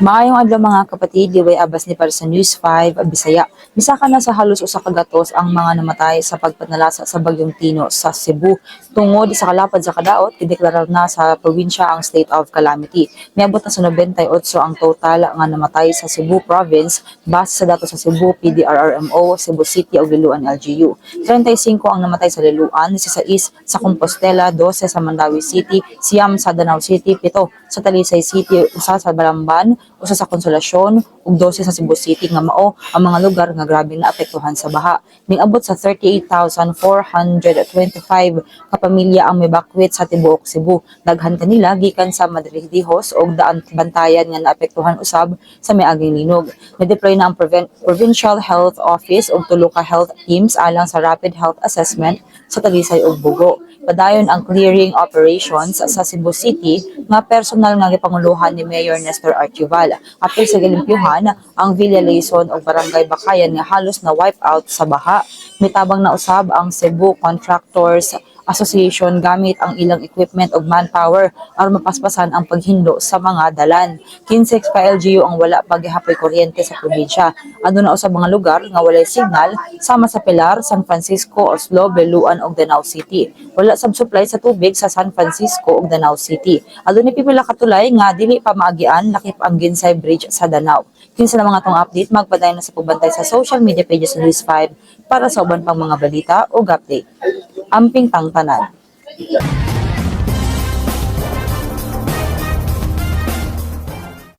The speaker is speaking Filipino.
Maayong adlaw mga kapatid, liway abas ni para sa News 5 Bisaya. Misaka na sa halos usa ka gatos ang mga namatay sa pagpanalasa sa bagyong Tino sa Cebu. Tungod sa kalapad sa kadaot, gideklara na sa probinsya ang state of calamity. Miabot na sa 98 ang total nga namatay sa Cebu province base sa datos sa Cebu PDRRMO, Cebu City ug Liloan LGU. 35 ang namatay sa Liloan, 16 sa Compostela, 12 sa Mandawi City, siyam sa Danau City, 7 sa Talisay City, usa sa Balamban, usa sa Konsolasyon, ug 12 sa Cebu City nga mao ang mga lugar nga grabe na apektuhan sa baha. Ning-abot sa 38,425 ka pamilya ang mibakwit sa tibuok Cebu. Daghan kanila gikan sa Madridijos ug daan bantayan nga naapektuhan usab sa miaging linog. Na-deploy na ang Proven- Provincial Health Office ug tulo ka health teams alang sa rapid health assessment sa Talisay ug Bugo. Padayon ang clearing operations sa Cebu City nga personal nga gipanguluhan ni Mayor Nestor Archival. Apil sa gilimpyuhan ang Villa Leyson ug Barangay Bakayan nga halos na wipe out sa baha. Mitabang na usab ang Cebu Contractors Association gamit ang ilang equipment ug manpower aron mapaspasan ang paghindo sa mga dalan. 15 pa LGU ang wala paghihapoy kuryente sa probinsya. Ano na usab mga lugar nga walay signal sama sa Pilar, San Francisco, Oslo, Beluan ug Danau City. Wala sab supply sa tubig sa San Francisco ug Danau City. Adto ni pipila katulay nga dili pa maagian lakip ang Ginsay Bridge sa Danau. Kinsa na mga tong update magpadayon na sa pagbantay sa social media pages ng News 5 para sa uban pang mga balita ug update. Amping tangtanan.